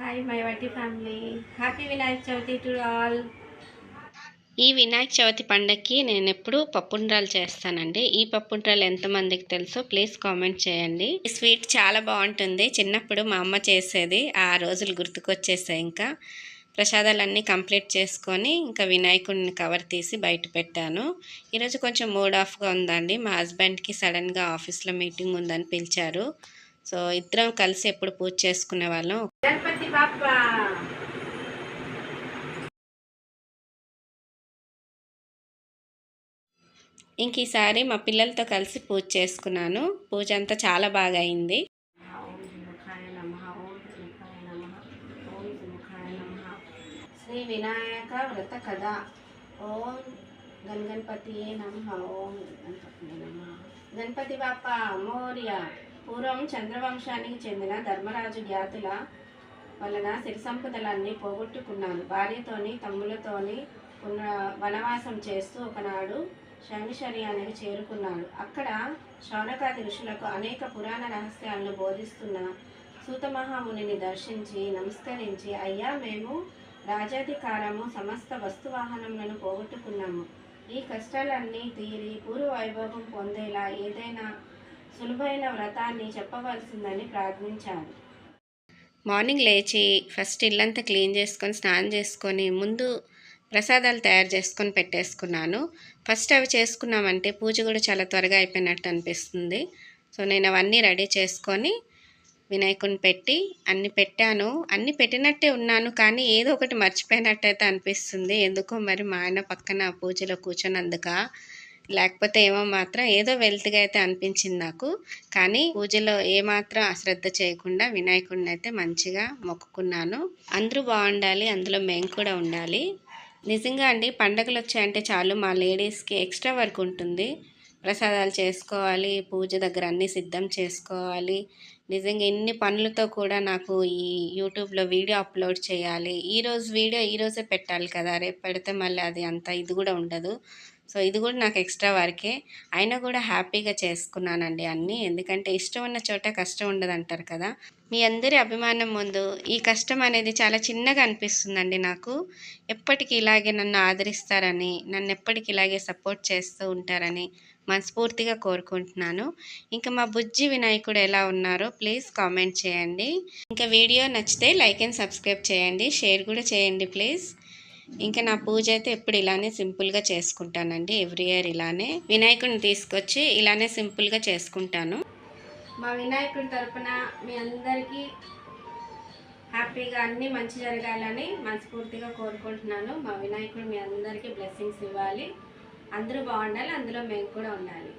Hi my వట్టి family happy Vinayaka Chavithi to all ఈ వినాయక చవితి పండగకి నేను ఎప్పుడు పప్పుండ్రాలు చేస్తానండి. ఈ పప్పుండ్రాలు ఎంతమందికి తెలుసో ప్లీజ్ కామెంట్ చేయండి. ఈ స్వీట్ చాలా బాగుంటుంది. చిన్నప్పుడు మా అమ్మ చేసేది. ఆ రోజులు గుర్తుకొచ్చేసాయి ఇంకా. ప్రసాదాలన్నీ కంప్లీట్ చేసుకొని ఇంకా వినాయకుడిని కవర్ తీసి బయట పెట్టాను. ఈరోజు కొంచెం మూడ్ ఆఫ్గా ఉందండి. మా హస్బెండ్కి సడన్గా ఆఫీస్లో మీటింగ్ ఉందని పిలిచారు. సో ఇద్దరం కలిసి ఎప్పుడు పూజ చేసుకునే వాళ్ళం. గణపతి బాప్ప ఇంక ఈసారి మా పిల్లలతో కలిసి పూజ చేసుకున్నాను. పూజ అంతా చాలా బాగా అయింది. శ్రీ వినాయక వ్రత కథ. ఓం గణగణపతి నమః ఓం గణపతి నమః. గణపతి బాప్ప మౌర్య. పూర్వం చంద్రవంశానికి చెందిన ధర్మరాజు జ్ఞాతుల వలన సిరి సంపదలన్నీ పోగొట్టుకున్నాను భార్యతోని తమ్ములతోని ఉన్న వనవాసం చేస్తూ ఒకనాడు శనిశర్యానికి చేరుకున్నాడు. అక్కడ శౌనకాది ఋషులకు అనేక పురాణ రహస్యాలను బోధిస్తున్న సూతమహామునిని దర్శించి నమస్కరించి అయ్యా మేము రాజాధికారము సమస్త వస్తువాహనములను పోగొట్టుకున్నాము. ఈ కష్టాలన్నీ తీరి పూర్వ వైభోగం పొందేలా ఏదైనా సులువైన వ్రతాన్ని చెప్పవలసిందని ప్రార్థించాను. మార్నింగ్ లేచి ఫస్ట్ ఇల్లంతా క్లీన్ చేసుకొని స్నానం చేసుకొని ముందు ప్రసాదాలు తయారు చేసుకొని పెట్టేసుకున్నాను. ఫస్ట్ అవి చేసుకున్నామంటే పూజ కూడా చాలా త్వరగా అయిపోయినట్టు అనిపిస్తుంది. సో నేను అవన్నీ రెడీ చేసుకొని వినాయకుని పెట్టి అన్ని పెట్టాను. అన్ని పెట్టినట్టే ఉన్నాను కానీ ఏదో ఒకటి మర్చిపోయినట్టయితే అనిపిస్తుంది. ఎందుకో మరి మా ఆయన పక్కన పూజలో కూర్చొనందుక లేకపోతే ఏమో మాత్రం ఏదో వెల్త్గా అయితే అనిపించింది నాకు. కానీ పూజలో ఏమాత్రం అశ్రద్ధ చేయకుండా వినాయకుడిని అయితే మంచిగా మొక్కుకున్నాను. అందరూ బాగుండాలి అందులో మేము కూడా ఉండాలి. నిజంగా అండి పండగలు వచ్చాయంటే చాలు మా లేడీస్కి ఎక్స్ట్రా వర్క్ ఉంటుంది. ప్రసాదాలు చేసుకోవాలి పూజ దగ్గర అన్నీ సిద్ధం చేసుకోవాలి. నిజంగా ఇన్ని పనులతో కూడా నాకు ఈ యూట్యూబ్లో వీడియో అప్లోడ్ చేయాలి. ఈరోజు వీడియో ఈరోజే పెట్టాలి కదా రేపు పెడితే మళ్ళీ అది అంత ఇది కూడా ఉండదు. సో ఇది కూడా నాకు ఎక్స్ట్రా వర్కే. అయినా కూడా హ్యాపీగా చేసుకున్నానండి అన్నీ. ఎందుకంటే ఇష్టం ఉన్న చోట కష్టం ఉండదు అంటారు కదా. మీ అందరి అభిమానం ముందు ఈ కష్టం అనేది చాలా చిన్నగా అనిపిస్తుందండి నాకు. ఎప్పటికీ ఇలాగే నన్ను ఆదరిస్తారని నన్ను ఎప్పటికీ ఇలాగే సపోర్ట్ చేస్తూ ఉంటారని మనస్ఫూర్తిగా కోరుకుంటున్నాను. ఇంకా మా బుజ్జి వినాయకుడు ఎలా ఉన్నారో ప్లీజ్ కామెంట్ చేయండి. ఇంకా వీడియో నచ్చితే లైక్ అండ్ సబ్స్క్రైబ్ చేయండి. షేర్ కూడా చేయండి ప్లీజ్. ఇంకా నా పూజ అయితే ఎప్పుడు ఇలానే సింపుల్గా చేసుకుంటానండి. ఎవ్రీ ఇయర్ ఇలానే. వినాయకుడిని తీసుకొచ్చి ఇలానే సింపుల్గా చేసుకుంటాను. మా వినాయకుడి తరపున మీ అందరికీ హ్యాపీగా అన్నీ మంచి జరగాలని మనస్ఫూర్తిగా కోరుకుంటున్నాను. మా వినాయకుడు మీ అందరికీ బ్లెస్సింగ్స్ ఇవ్వాలి. అందరూ బాగుండాలి అందులో మేము కూడా ఉండాలి.